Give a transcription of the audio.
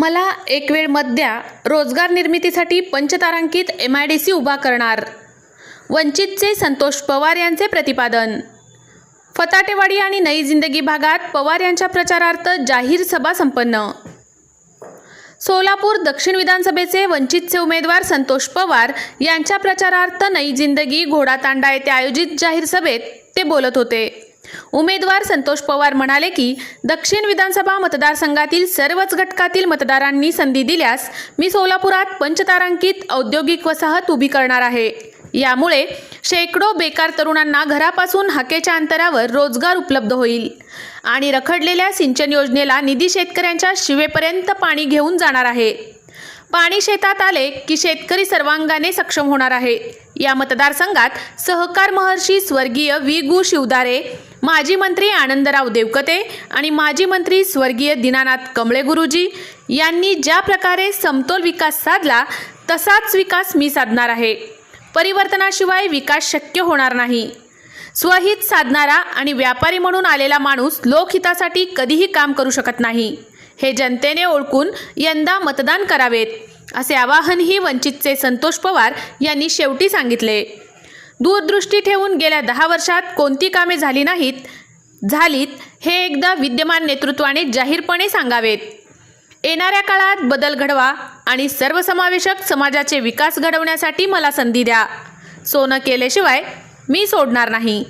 मला एक वेळ मत द्या. रोजगार निर्मितीसाठी पंचतारांकित एम आय डी सी उभा करणार. वंचितचे संतोष पवार यांचे प्रतिपादन. फताटेवाडी आणि नई जिंदगी भागात पवार यांच्या प्रचारार्थ जाहीर सभा संपन्न. सोलापूर दक्षिण विधानसभेचे वंचितचे उमेदवार संतोष पवार यांच्या प्रचारार्थ नई जिंदगी घोडातांडा येथे आयोजित जाहीर सभेत ते बोलत होते. उमेदवार संतोष पवार म्हणाले की दक्षिण विधानसभा मतदारसंघातील सर्वच घटकातील मतदारांनी संधी दिल्यास मी सोलापुरात पंचतारांकित औद्योगिक वसाहत उभी करणार आहे. यामुळे शेकडो बेकार तरुणांना घरापासून हाकेच्या अंतरावर रोजगार उपलब्ध होईल. आणि रखडलेल्या सिंचन योजनेला निधी शेतकऱ्यांच्या शिवेपर्यंत पाणी घेऊन जाणार आहे. पाणी शेतात आले की शेतकरी सर्वांगाने सक्षम होणार आहे. या मतदारसंघात सहकार महर्षी स्वर्गीय वि गु शिवदारे माजी मंत्री आनंदराव देवकते आणि माजी मंत्री स्वर्गीय दीनानाथ कमळे गुरुजी यांनी ज्या प्रकारे समतोल विकास साधला तसाच विकास मी साधणार आहे. परिवर्तनाशिवाय विकास शक्य होणार नाही. स्वहित साधणारा आणि व्यापारी म्हणून आलेला माणूस लोकहितासाठी कधीही काम करू शकत नाही. हे जनतेने ओळखून यंदा मतदान करावेत. असे आवाहनही वंचितचे संतोष पवार यांनी शेवटी सांगितले. दूरदृष्टी ठेवून गेल्या दहा वर्षात कोणती कामे झाली नाहीत झालीत हे एकदा विद्यमान नेतृत्वाने जाहीरपणे सांगावेत. येणाऱ्या काळात बदल घडवा आणि सर्वसमावेशक समाजाचे विकास घडवण्यासाठी मला संधी द्या. सोनं केल्याशिवाय मी सोडणार नाही.